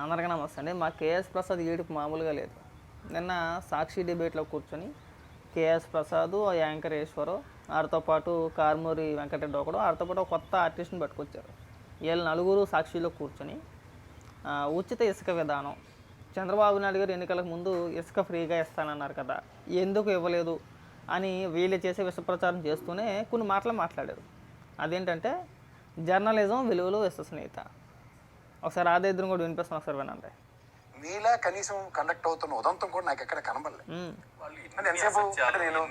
అందరికీ నమస్తే అండి. మా కేఎస్ ప్రసాద్ ఏడుపు మామూలుగా లేదు. నిన్న సాక్షి డిబేట్లో కూర్చొని కేఎస్ ప్రసాద్ ఆ యాంకర్ ఈశ్వరు వారితో పాటు కార్మూరి వెంకటరెడ్డి ఒకడు వారితో పాటు ఒక కొత్త ఆర్టిస్ట్ని పట్టుకొచ్చారు. వీళ్ళు నలుగురు సాక్షిలో కూర్చొని ఉచిత ఇసుక విధానం. చంద్రబాబు నాయుడు గారు ఎన్నికలకు ముందు ఇసుక ఫ్రీగా ఇస్తానన్నారు కదా ఎందుకు ఇవ్వలేదు అని వీళ్ళు చేసే విష ప్రచారం చేస్తూనే కొన్ని మాటలు మాట్లాడారు. అదేంటంటే జర్నలిజం విలువలు విశ్వసనీయత. ఒకసారి ఆదే ఇద్దరు కూడా వినిపిస్తాను ఒకసారి వినండి. మీలా కనీసం కండక్ట్ అవుతున్న ఉదంతం కూడా నాకు ఎక్కడ కనబడలేదు ఎంతసేపు నేను-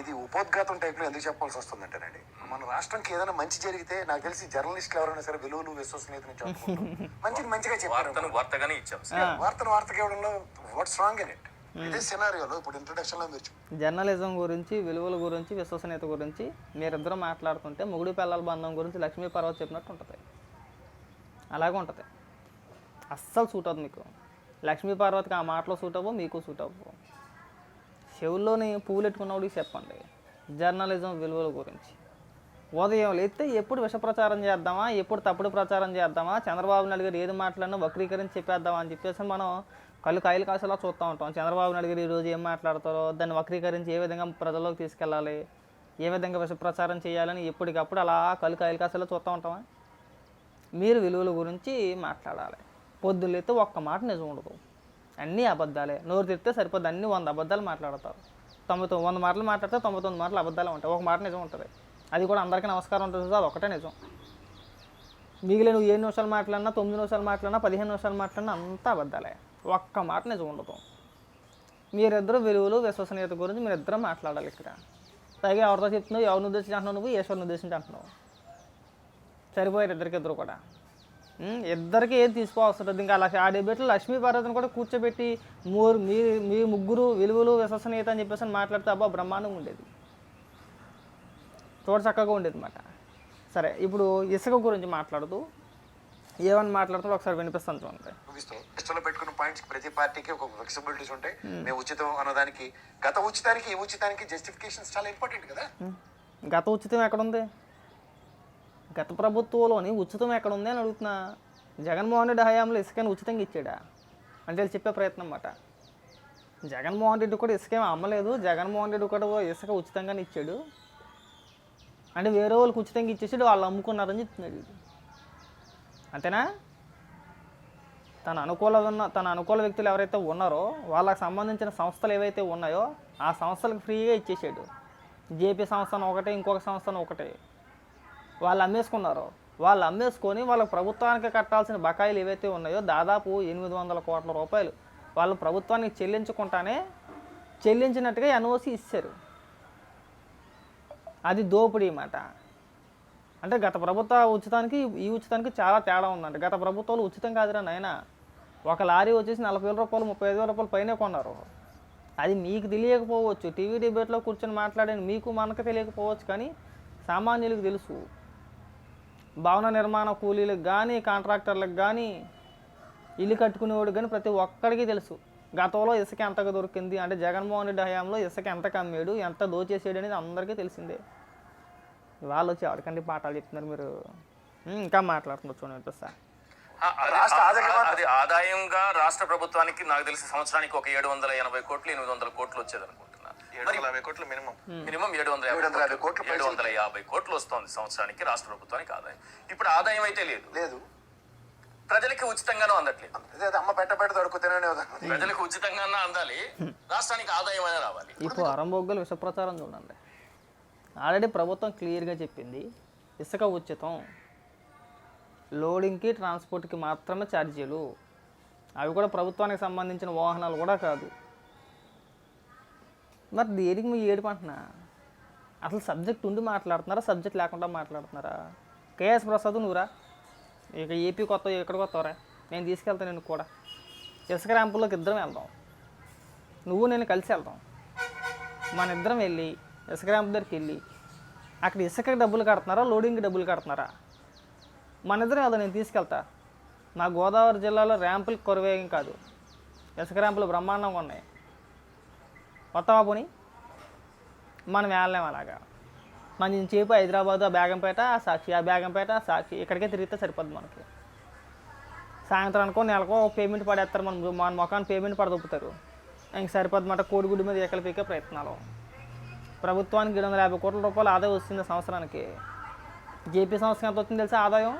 ఇది ఉపోద్ఘాతం టైప్లో ఎందుకు చెప్పాల్సి వస్తుందంటేనండి మన రాష్ట్రానికి ఏదైనా మంచి జరిగితే నాకు తెలిసి జర్నలిస్టులు ఎవరైనా సరే విలువలు విశ్వసనీయత అనుకుంటూ మంచిని మంచిగా చెప్పారు వార్తను వార్తగానే ఇచ్చాం. వార్తను వార్తకి ఇవ్వడంలో వాట్ స్ట్రాంగ్ ఇన్ ఇట్ ఇదే సినారియోలో ఇప్పుడు ఇంట్రొడక్షన్లో మీరు. జర్నలిజం గురించి విలువల గురించి విశ్వసనీయత గురించి మీరిద్దరూ మాట్లాడుతుంటే మొగుడు పిల్లల బంధం గురించి లక్ష్మీ పర్వత్ చెప్పినట్టు ఉంటుంది. అలాగే ఉంటుంది. అస్సలు సూట్ అవుతుంది మీకు. లక్ష్మీ పార్వతికి ఆ మాటలో సూట్ అవ్వవు మీకు సూట్ అవ్వవు చెవుల్లోని పువ్వులు ఎట్టుకున్నవాడికి చెప్పండి. జర్నలిజం విలువల గురించి. ఉదయం లేస్తే ఎప్పుడు విషప్రచారం చేద్దామా ఎప్పుడు తప్పుడు ప్రచారం చేద్దామా చంద్రబాబు నాయుడు గారు ఏది మాట్లాడినా వక్రీకరించి చెప్పేద్దామా అని చెప్పేసి మనం కళ్ళు కాయలు కాసేలా చూస్తూ ఉంటాం. చంద్రబాబు నాయుడు గారు ఈరోజు ఏం మాట్లాడతారో దాన్ని వక్రీకరించి ఏ విధంగా ప్రజల్లోకి తీసుకెళ్ళాలి ఏ విధంగా విషప్రచారం చేయాలని ఎప్పటికప్పుడు అలా కళ్ళు కాయలు కాసేలా చూస్తూ ఉంటామా? మీరు విలువల గురించి మాట్లాడాలి. పొద్దులైతే ఒక్క మాట నిజం ఉండదు. అన్నీ అబద్ధాలే. నోరు తిరితే సరిపోద్ది. అన్ని వంద అబద్ధాలు మాట్లాడతారు. తొంభై తొమ్మిది వంద మాటలు మాట్లాడితే తొంభై తొమ్మిది మాటలు అబద్ధాలు ఉంటాయి. ఒక మాట నిజం ఉంటుంది. అది కూడా అందరికీ నమస్కారం ఉంటుంది అది ఒకటే నిజం. మిగిలిన నువ్వు ఏడు నిమిషాలు మాట్లాడినా తొమ్మిది నిమిషాలు మాట్లాడినా పదిహేను నిమిషాలు మాట్లాడినా అంతా అబద్ధాలే. ఒక్క మాట నిజం ఉండదు. మీరిద్దరు విలువలు విశ్వసనీయత గురించి మీరిద్దరూ మాట్లాడాలి ఇక్కడ. పైగా ఎవరితో చెప్తున్నావు ఎవరిని ఉద్దేశించి అంటున్నావు నువ్వు ఈశ్వరిని ఉద్దేశించి అంటున్నావు. సరిపోయారు ఇద్దరికిద్దరు కూడా. ఇద్దరికి ఏం తీసుకోవాల్సి ఉంటుంది? ఇంకా అలా ఆ డిబేట్లో లక్ష్మీ భారతిని కూడా కూర్చోబెట్టి మూరు మీ మీ ముగ్గురు విలువలు విశ్వసనీయత అని చెప్పేసి అని మాట్లాడితే అబ్బా బ్రహ్మాండంగా ఉండేది. చూడ చక్కగా ఉండేది అన్నమాట. సరే ఇప్పుడు ఇసుక గురించి మాట్లాడుతూ ఏమని మాట్లాడుతాడో ఒకసారి వినిపిస్తాను చూడండి. లిస్టులో పెట్టుకున్న పాయింట్స్ ప్రతి పార్టీకి ఒక ఫ్లెక్సిబిలిటీస్ ఉంటాయి. మేము ఉచితం అన్నదానికి గత ఉచితానికి ఈ ఉచితానికి జస్టిఫికేషన్స్ చాలా ఇంపార్టెంట్ కదా. గత ఉచితం ఎక్కడుంది గత ప్రభుత్వంలోని ఉచితం ఎక్కడుంది అని అడుగుతున్నా. జగన్మోహన్ రెడ్డి హయాంలో ఇసుకని ఉచితంగా ఇచ్చాడా? అంటే వీళ్ళు చెప్పే ప్రయత్నం అన్నమాట. జగన్మోహన్ రెడ్డి కూడా ఇసుకేం అమ్మలేదు. జగన్మోహన్ రెడ్డి కూడా ఇసుక ఉచితంగానే ఇచ్చాడు. అంటే వేరే వాళ్ళకి ఉచితంగా ఇచ్చేసాడు వాళ్ళు అమ్ముకున్నారని చెప్తున్నాడు అంతేనా? తన అనుకూల ఉన్న తన అనుకూల వ్యక్తులు ఎవరైతే ఉన్నారో వాళ్ళకి సంబంధించిన సంస్థలు ఏవైతే ఉన్నాయో ఆ సంస్థలకు ఫ్రీగా ఇచ్చేసాడు. జేపీ సంస్థను ఒకటే ఇంకొక సంస్థను ఒకటే. వాళ్ళు అమ్మేసుకున్నారు వాళ్ళు అమ్మేసుకొని వాళ్ళ ప్రభుత్వానికి కట్టాల్సిన బకాయిలు ఏవైతే ఉన్నాయో దాదాపు ఎనిమిది వందల కోట్ల రూపాయలు వాళ్ళు ప్రభుత్వానికి చెల్లించుకుంటానే చెల్లించినట్టుగా ఎన్ఓసి ఇచ్చారు. అది దోపిడీ మాట. అంటే గత ప్రభుత్వ ఉచితానికి ఈ ఉచితానికి చాలా తేడా ఉందండి గత ప్రభుత్వాలు ఉచితం కాదురా నాయన. ఒక లారీ వచ్చేసి నలభై వేల రూపాయలు ముప్పై ఐదు వేల రూపాయలు పైనే కొన్నారు. అది మీకు తెలియకపోవచ్చు. టీవీ డిబేట్లో కూర్చొని మాట్లాడిన మీకు మనకు తెలియకపోవచ్చు కానీ సామాన్యులకు తెలుసు. భవన నిర్మాణ కూలీలకు కానీ కాంట్రాక్టర్లకు కానీ ఇల్లు కట్టుకునేవాడు కానీ ప్రతి ఒక్కడికి తెలుసు. గతంలో ఇసుక ఎంతగా దొరికింది? అంటే జగన్మోహన్ రెడ్డి హయాంలో ఇసుక ఎంత కమ్మాడు ఎంత దోచేసాడు అనేది అందరికీ తెలిసిందే. వాళ్ళు వచ్చి ఎవరికండి పాఠాలు చెప్తున్నారు మీరు? ఇంకా మాట్లాడుతున్నారు చూడండి వినిపిస్తా ఆ, అది- రాష్ట్ర ఆదాయం ఆ- అది ఆదాయంగా రాష్ట్ర ప్రభుత్వానికి నాకు తెలిసి సంవత్సరానికి ఒక ఏడు వందల ఎనభై కోట్లు ఎనిమిది వందల కోట్లు వచ్చేది యాభై కోట్లు మినిమం. మినిమం ఏడు వందల ఏడు వందల యాభై కోట్లు ఏడు వందల యాభై కోట్లు వస్తుంది సంవత్సరానికి రాష్ట్ర ప్రభుత్వానికి ఆదాయం. ఇప్పుడు ఆదాయం అయితే లేదు. లేదు. ప్రజలకి ఉచితంగానూ అందట్లేదు. అదే అదే అమ్మ పెట్ట పెట్ట దొరుకుతూనే ప్రజలకు ఉచితంగానే అందాలి. రాష్ట్రానికి ఆదాయం అయినా రావాలి. ఇప్పుడు అరంబొగ్గలు విష ప్రచారం చూడండి. ఆల్రెడీ ప్రభుత్వం క్లియర్గా చెప్పింది ఇసుక ఉచితం. లోడింగ్కి ట్రాన్స్పోర్ట్కి మాత్రమే ఛార్జీలు. అవి కూడా ప్రభుత్వానికి సంబంధించిన వాహనాలు కూడా కాదు. మరి దేనికి మీ ఏడుపు అంటున్నా? అసలు సబ్జెక్ట్ ఉండి మాట్లాడుతున్నారా? సబ్జెక్ట్ లేకుండా మాట్లాడుతున్నారా? కేఎస్ ప్రసాద్ నువ్వురా? ఇక ఏపీ కొత్త ఎక్కడ కొత్తవరా? నేను తీసుకెళ్తాను నేను కూడా. ఇసుక ర్యాంపుల్లోకి ఇద్దరం వెళ్దాం. నువ్వు నేను కలిసి వెళ్దాం. మన ఇద్దరం వెళ్ళి ఇసుక ర్యాంపు దగ్గరికి వెళ్ళి అక్కడ ఇసుక డబ్బులు కడుతున్నారా? లోడింగ్ డబ్బులు కడుతున్నారా? మన ఇద్దరం వెళ్దాం నేను తీసుకెళ్తా. మా గోదావరి జిల్లాలో ర్యాంపులు కొరవేగం కాదు. ఇసుక ర్యాంపులు బ్రహ్మాండంగా ఉన్నాయి. కొత్త బాబుని మనం వెళ్ళలేం అలాగా. మన చేపు హైదరాబాద్ ఆ బేగంపేట ఆ సాక్షి ఆ బేగంపేట సాక్షి ఇక్కడికే తిరిగితే సరిపోద్ది మనకి. సాయంత్రానికో నెలకో పేమెంట్ పడేస్తారు మనం మన ముఖాన్ని పేమెంట్ పడదొప్పుతారు. ఇంక సరిపోద్ది కోడిగుడ్డు మీద ఎక్కల పీకే ప్రయత్నాలు. ప్రభుత్వానికి ఏడు వందల యాభై కోట్ల రూపాయలు ఆదాయం వస్తుంది సంవత్సరానికి. జేపీ సంస్థకి ఎంత వచ్చింది తెలుసా ఆదాయం?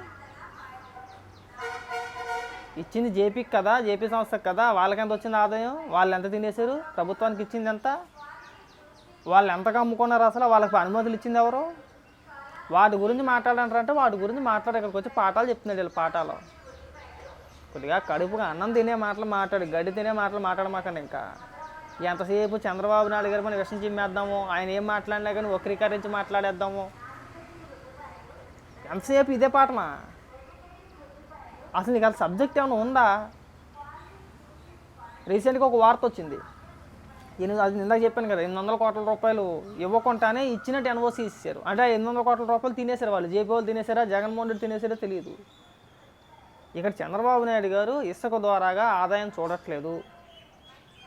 ఇచ్చింది జేపీకి కదా జేపీ సంస్థకి కదా వాళ్ళకి ఎంత వచ్చింది ఆదాయం? వాళ్ళు ఎంత తినేశారు? ప్రభుత్వానికి ఇచ్చింది ఎంత? వాళ్ళు ఎంతగా అమ్ముకున్నారు అసలు? వాళ్ళకి అనుమతులు ఇచ్చింది ఎవరు? వాటి గురించి మాట్లాడంటారంటే వాటి గురించి మాట్లాడు ఇక్కడికి వచ్చి పాఠాలు చెప్తున్నాడు వీళ్ళు పాఠాలు. కొద్దిగా కడుపుగా అన్నం తినే మాటలు మాట్లాడు గడ్డి తినే మాటలు మాట్లాడమాకండి ఇంకా. ఎంతసేపు చంద్రబాబు నాయుడు గారు మన విషయం చిమ్మేద్దాము? ఆయన ఏం మాట్లాడినా కానీ వక్రీకరించి మాట్లాడేద్దాము? ఎంతసేపు ఇదే పాటమా అసలు నీకు అది సబ్జెక్ట్ ఏమైనా ఉందా? రీసెంట్గా ఒక వార్త వచ్చింది. ఎనిమిది అది ఇందాక చెప్పాను కదా ఎనిమిది వందల కోట్ల రూపాయలు ఇవ్వకుండానే ఇచ్చినట్టు ఎన్ఓసి ఇచ్చారు అంటే ఎనిమిది వందల కోట్ల రూపాయలు తినేశారు వాళ్ళు. జేపీ వాళ్ళు తినేసారా జగన్మోహన్ రెడ్డి తినేసారో తెలియదు. ఇక్కడ చంద్రబాబు నాయుడు గారు ఇసుక ద్వారాగా ఆదాయం చూడట్లేదు.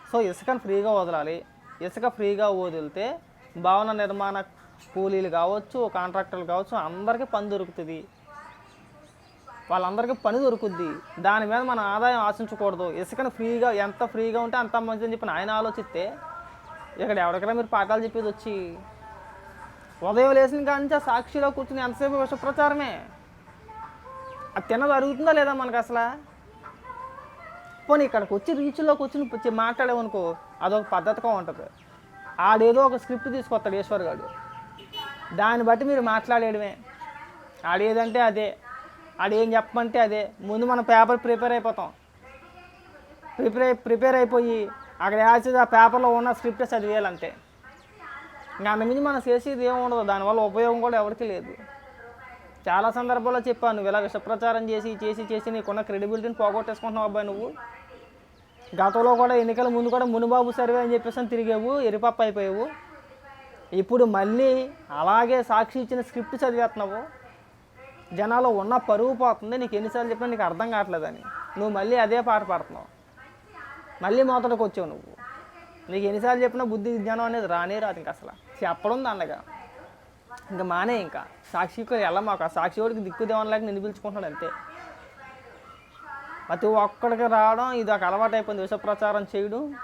సో ఇసుకను ఫ్రీగా వదలాలి. ఇసుక ఫ్రీగా వదిలితే భవన నిర్మాణ కూలీలు కావచ్చు కాంట్రాక్టర్లు కావచ్చు అందరికీ పని దొరుకుతుంది. వాళ్ళందరికీ పని దొరుకుద్ది. దాని మీద మన ఆదాయం ఆశించకూడదు. ఇసుకను ఫ్రీగా ఎంత ఫ్రీగా ఉంటే అంత మంచిదని చెప్పి ఆయన ఆలోచిస్తే ఇక్కడ ఎవరికైనా మీరు పాఠాలు చెప్పేది వచ్చి ఉదయం లేచిన కాడి ఆ సాక్షిలో కూర్చుని ఎంతసేపు విష ప్రచారమే అది తినదు అరుగుతుందా లేదా మనకు అసలు? పోనీ ఇక్కడికి వచ్చి రీచ్లోకి కూర్చుని వచ్చి మాట్లాడేవనుకో అదొక పద్ధతిగా ఉంటుంది. ఆడేదో ఒక స్క్రిప్ట్ తీసుకొస్తాడు ఈశ్వర్ గారు దాన్ని బట్టి మీరు మాట్లాడేయడమే. ఆడేదంటే అదే. ఆడేం చెప్పమంటే అదే. ముందు మనం పేపర్ ప్రిపేర్ అయిపోతాం. ప్రిపేర్ ప్రిపేర్ అయిపోయి అక్కడ వేసేది ఆ పేపర్లో ఉన్న స్క్రిప్ట్ చదివేయాలంతే. ఇంకా అంతమించి మనం చేసేది ఏమి ఉండదు. దానివల్ల ఉపయోగం కూడా ఎవరికి లేదు. చాలా సందర్భాల్లో చెప్పాను నువ్వు ఇలా విషప్రచారం చేసి చేసి చేసి నీకున్న క్రెడిబిలిటీని పోగొట్టేసుకుంటున్నావు అబ్బాయి నువ్వు. గతంలో కూడా ఎన్నికల ముందు కూడా మునిబాబు సర్వే అని చెప్పేసి తిరిగేవు ఎరిపప్ప అయిపోయావు. ఇప్పుడు మళ్ళీ అలాగే సాక్షి ఇచ్చిన స్క్రిప్ట్ చదివేస్తున్నావు. జనాలు ఉన్న పరువు పోతుంది. నీకు ఎన్నిసార్లు చెప్పినా నీకు అర్థం కావట్లేదని. నువ్వు మళ్ళీ అదే పాట పాడుతున్నావు. మళ్ళీ మోతలకు వచ్చావు నువ్వు. నీకు ఎన్నిసార్లు చెప్పినా బుద్ధి విజ్ఞానం అనేది రానే రాదు ఇంకా అసలు. చెప్పడం దండగా ఇంకా మానే ఇంకా. సాక్షికి ఎలా మాకు ఆ సాక్షి వాడికి దిక్కుదేవనలేక నిన్ను పిలుచుకుంటున్నాడు అంతే. ప్రతి ఒక్కడికి రావడం ఇది ఒక అలవాటు అయిపోయింది. విష ప్రచారం చేయడం.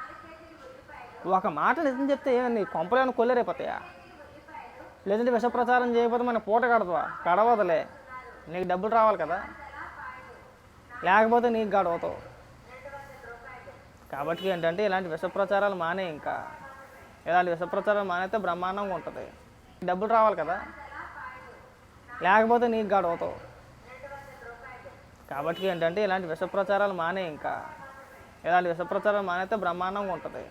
ఒక మాట నిజం చెప్తే ఏమని కొంపలేమైనా కొల్లేరైపోతాయా? లేదంటే విష ప్రచారం చేయకపోతే మన పూట కడతావా గడవదులే. నీకు డబ్బులు రావాలి కదా. లేకపోతే నీకు గడవతావు. కాబట్టి ఏంటంటే ఇలాంటి విషప్రచారాలు మానే ఇంకా. ఇలాంటి విషప్రచారాలు మానేస్తే బ్రహ్మాండంగా ఉంటుంది. డబ్బులు రావాలి కదా. లేకపోతే నీకు గడవతావు. కాబట్టి ఏంటంటే ఇలాంటి విషప్రచారాలు మానే ఇంకా. ఇలాంటి విషప్రచారాలు మానేస్తే బ్రహ్మాండంగా ఉంటుంది.